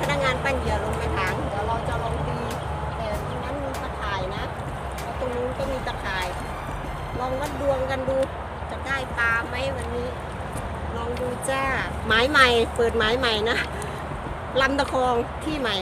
พนักงานปั้นเหยื่อลงไปถางเดี๋ยวเราจะลองตีแต่ตรงนั้นมีตะข่ายนะแล้วตรงนู้นก็มีตะข่าย ลองวัดดวงกันดู จะได้ปลาไหมวันนี้ ลองดูจ้าหมายใหม่ เปิดหมายใหม่นะลำตะคองที่ใหม่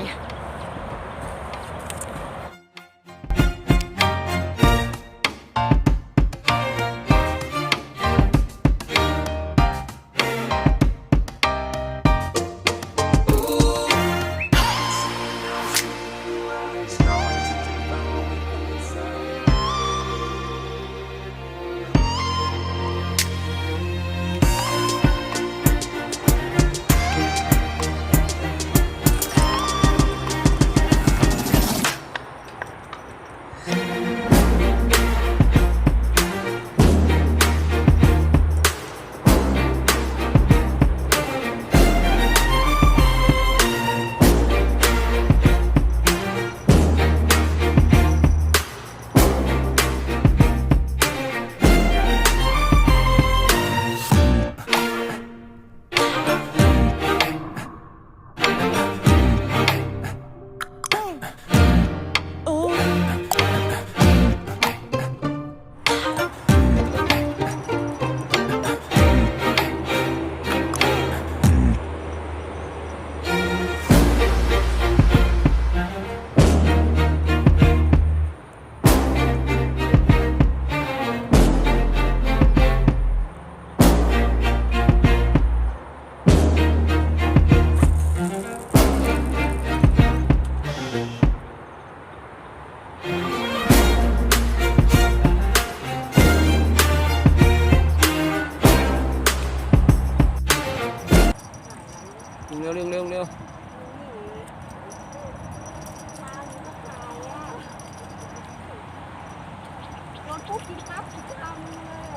ปุ๊บกินปั๊บกินตามเลย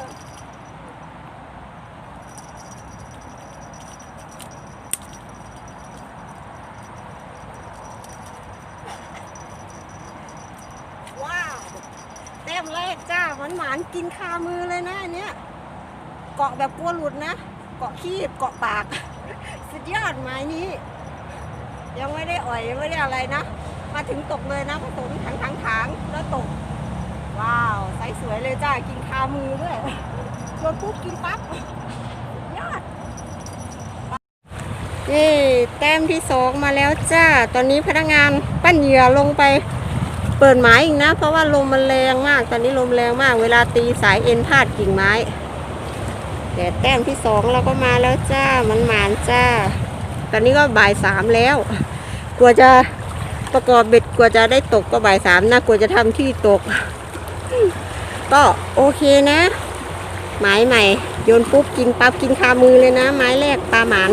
ว้าวเต็มแรกจ้าหวานหวานๆกินคามือเลยนะอันเนี้ยเกาะแบบกลัวหลุดนะ เกาะขี้เกาะปาก สุดยอดไม้นี้ ยังไม่ได้อ่อยยังไม่ได้อะไรนะ มาถึงตกเลยนะผสมถังถังถังๆแล้วตก ว้าวไซส์สวยเลย จ้ากินคามือด้วยโดนปุ๊บกินปั๊บยอดนี่แต้มที่สองมาแล้วจ้า ตอนนี้พนักงานปั้นเหยื่อลงไปเปิดไม้อีกนะ เพราะว่าลมมันแรงมาก ตอนนี้ลมแรงมาก เวลาตีสายเอ็นพาดกิ่งไม้แต่แต้มที่สองเราก็มาแล้วจ้า มันหมานจ้า ตอนนี้ก็บ่ายสามแล้ว กลัวจะประกอบเบ็ดกลัวจะได้ตกก็บ่ายสามนะกลัวจะทำที่ตก ก็โอเคนะ หมายใหม่ โยนปุ๊บกินปั๊บกินคามือเลยนะ ไม้แรกปลาหมาน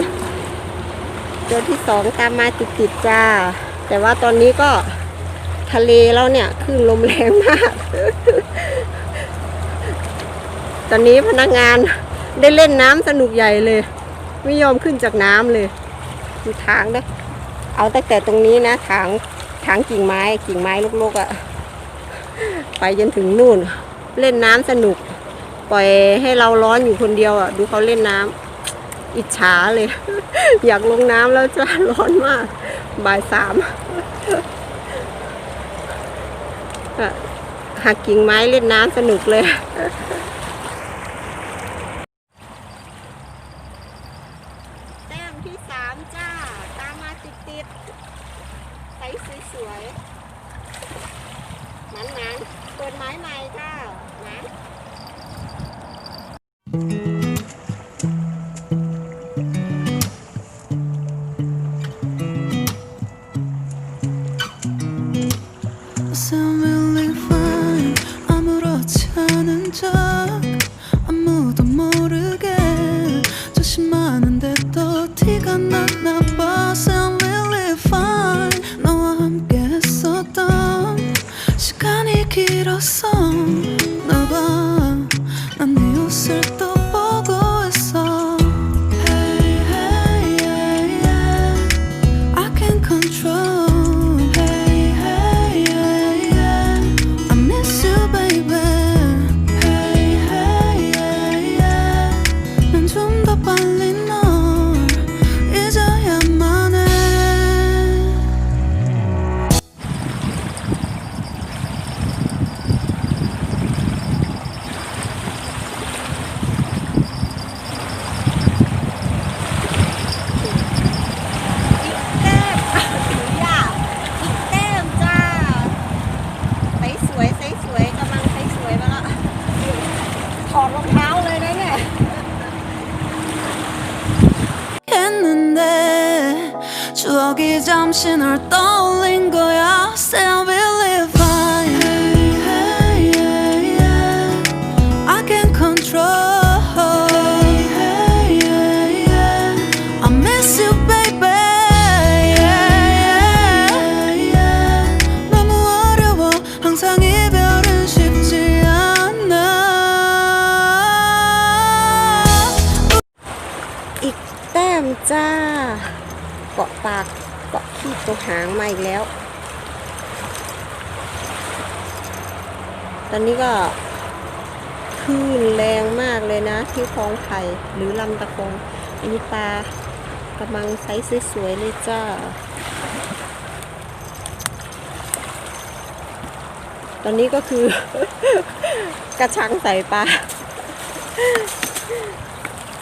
ตัวที่สองตามมาติดๆจ้า แต่ว่าตอนนี้ก็ทะเลแล้วเนี่ยคลื่นลมแรงมาก ตอนนี้พนักงานได้เล่นน้ำสนุกใหญ่เลย ไม่ยอมขึ้นจากน้ำเลยดูทางนะเอาตั้งแต่ตรงนี้นะทางทางกิ่งไม้กิ่งไม้ลกๆอะ่ะ ไปจนถึงนู่น เล่นน้ำสนุก ปล่อยให้เราร้อนอยู่คนเดียวอะ ดูเขาเล่นน้ำอิจฉาเลย อยากลงน้ำแล้วจะร้อนมาก บ่ายสามอะหักกิ่งไม้เล่นน้ำสนุกเลย 心哪儿都 หางมาอีกแล้ว ตอนนี้ก็คลื่นแรงมากเลยนะ ที่คลองไผ่หรือลำตะคงอันนี้ปลากำลังไซส์สวยๆเลยจ้าตอนนี้ก็คือ กระชังใส่ปลา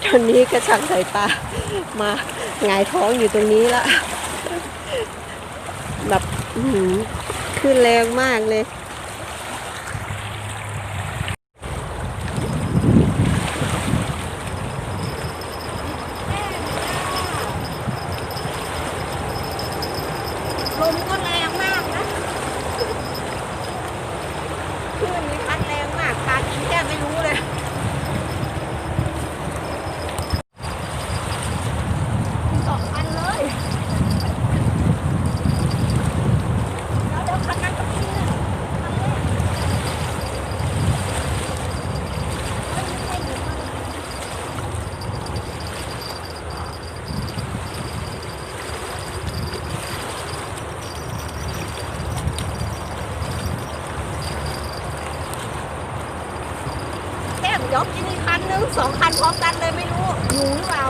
ตอนนี้กระชังใส่ปลามาหงายท้องอยู่ตรงนี้ละ ขึ้นแรงมากเลย ลมก็แรงมากนะคลื่นนี้พัดแรงมากปลากินแค่ไม่รู้เลย สองพันเลยแล้วเดี๋ยวคันนั้นก็กินเลยคันแรกเฮ้ยไม่ใช่หนูมันแค่ยกกินอีกคันนึง สองคันพร้อมกันเลยไม่รู้อยู่หรือเปล่า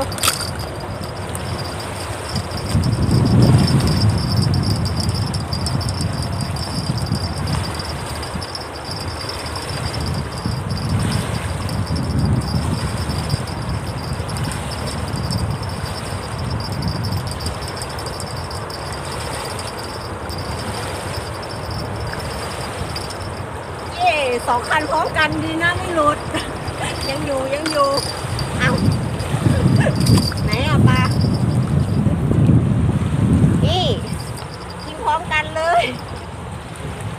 เย่สองคันพร้อมกันดีนะไม่หลุด ยังอยู่ยังอยู่ เอาไหนอะปลา นี่กินพร้อมกันเลย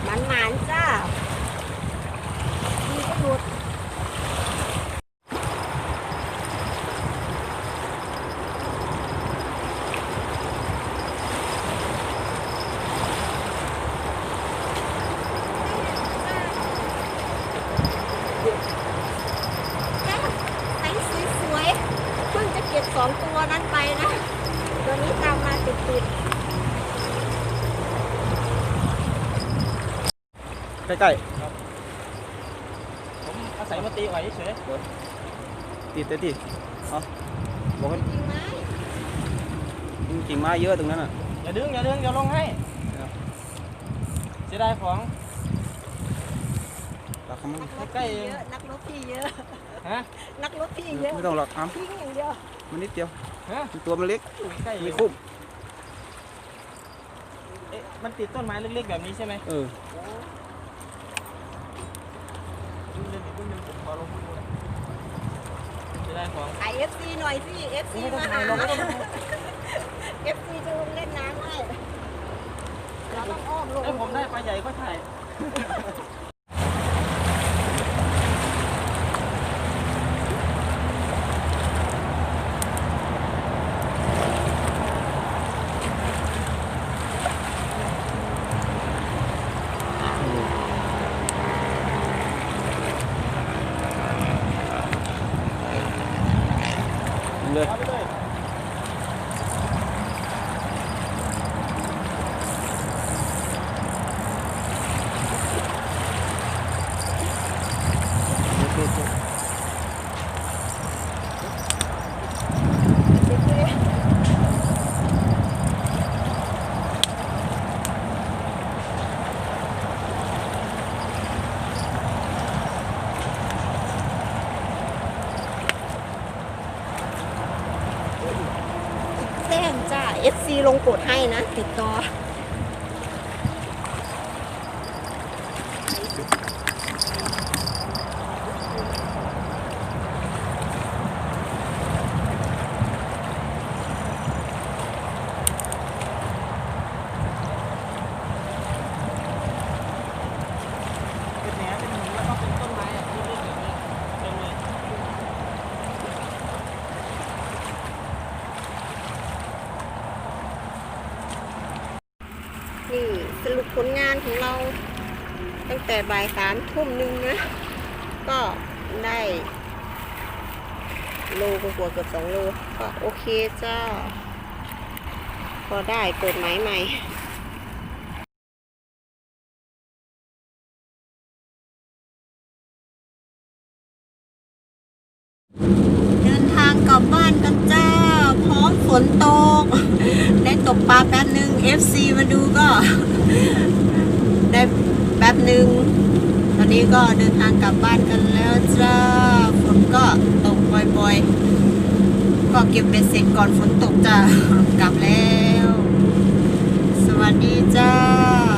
หมันหมานๆจ้านี่ก็หลุดแก้วไซส์สวยๆเพิ่งจะเก็บสองตัวนั้นไปนะ ตัวนี้ตามมาติดๆ ใกล้ผมอาศัยมาตีหอยเฉยๆติดแต่ติดเอาบอกให้จริงไหมกิ่งไม้เยอะตรงนั้นอะอย่าดึงอย่าดึงอย่าลงให้ครับเสียดายของหลักเขามั่งนักรบใกล้พี่ๆเองเยอะนักรบพี่เยอะฮะนักรบพี่เยอะไม่ต้องหลักอ้ํทิ้งอย่างเดียวมันนิดเดียวฮะตัวมันเล็กอยู่ใกล้เอมีงคุ้มเอ๊ะมันติดต้นไม้เล็กๆแบบนี้ใช่ไหมเออ ดูเดินอีกนิดนึงผม ขอลงดูหน่อยเสียดายของถ่ายเอฟซีหน่อยสิเอฟซีไม่ต้องมาถ่าหายลงไม่ต้องถ่ายเอฟซีจะลงเล่นน้ำให้เราต้องอ้อมลงเอ้ยผมได้ปลาใหญ่ก็ถ่ายเลย เอาไปเลย แจ้งจ้าเอฟซี ลงกดให้นะ ติดต่อ นี่ สรุปผลงานของเรา ตั้งแต่บ่ายสามทุ่มหนึ่งนะ ก็ได้โลกว่าเกือบสองโล ก็โอเคจ้า พอได้เปิดไม้ใหม่เดินทางกลับบ้านกันจ้า พร้อมฝนตก ได้ตกปลาแป๊บนึง FC มาดูก็ ป๊บหนึ่งตอนนี้ก็เดินทางกลับบ้านกันแล้วจ้าฝนก็ตกบ่อยๆ ก็เก็บเบ็ดเสร็จก่อนฝนตกจ้ากลับแล้ว สวัสดีจ้า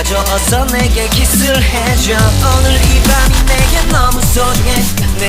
와줘. 어서 내게 키스를 해줘. 오늘